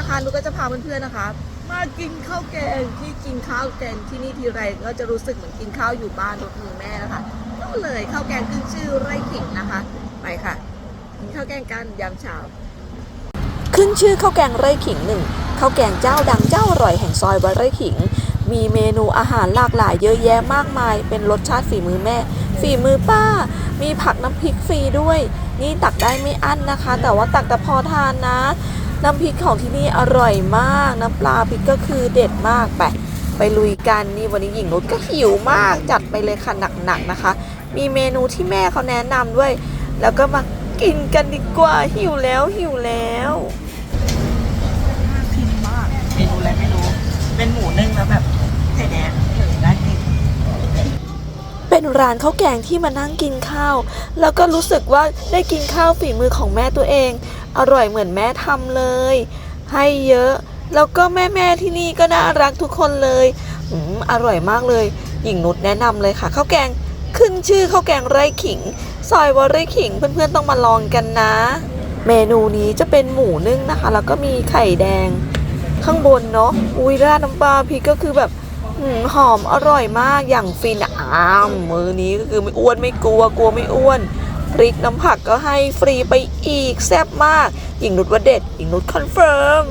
นะคะนุกก็จะพาเพื่อนๆนะคะ มากินข้าวแกงที่กินข้าวแกงที่นี่ทีไรก็จะรู้สึกเหมือนกินข้าวอยู่บ้านรถมือแม่นะคะก็เลยข้าวแกงขึ้นชื่อไร่ขิงนะคะ ไปค่ะกินข้าวแกงกันยามเช้าขึ้นชื่อข้าวแกงไร่ขิงหนึ่งข้าวแกงเจ้าดังเจ้าอร่อยแห่งซอยวัดไร่ขิง มีเมนูอาหารหลากหลายเยอะแยะมากมาย เป็นรสชาติฝีมือแม่ ฝีมือป้า มีผักน้ำพริกฟรีด้วย นี่ตักได้ไม่อั้นนะคะ แต่ว่าตักแต่พอทานนะ น้ำพริกของที่นี่อร่อยมาก น้ำปลาพริกก็คือเด็ดมากไปไปลุยกันนี่วันนี้หญิงนุชก็หิวมากจัดไปเลยค่ะหนักๆนะคะ มีเมนูที่แม่เขาแนะนำด้วย แล้วก็มากินกันดีกว่าหิวแล้วหิวแล้วพินมากเมนูอะไรไม่รู้ เป็นหมูนึ่งแล้วแบบไข่แดงน่ากินเป็นร้านข้าวแกงที่มานั่งกินข้าว แล้วก็รู้สึกว่าได้กินข้าวฝีมือของแม่ตัวเอง อร่อยเหมือนแม่ทำเลย ให้เยอะ แล้วก็แม่แม่ๆที่นี่ก็น่ารักทุกคนเลยอืมอร่อยมากเลย หญิงนุชแนะนำเลยค่ะข้าวแกงขึ้นชื่อข้าวแกงไร่ขิง ซอยวาไร่ขิงเพื่อนๆต้องมาลองกันนะ เมนูนี้จะเป็นหมูนึ่งนะคะ แล้วก็มีไข่แดง ข้างบนเนาะอุ้ยราดน้ำปลาพริกก็คือแบบอหอมอร่อยมากอย่างฟินอะอ้ามมือนี้ก็คือไม่อ้วนไม่กลัวกลัวไม่อ้วน พริกน้ำผักก็ให้ฟรีไปอีกแซ่บมากหญิงนุชว่าเด็ดหญิงนุชคอนเฟิร์ม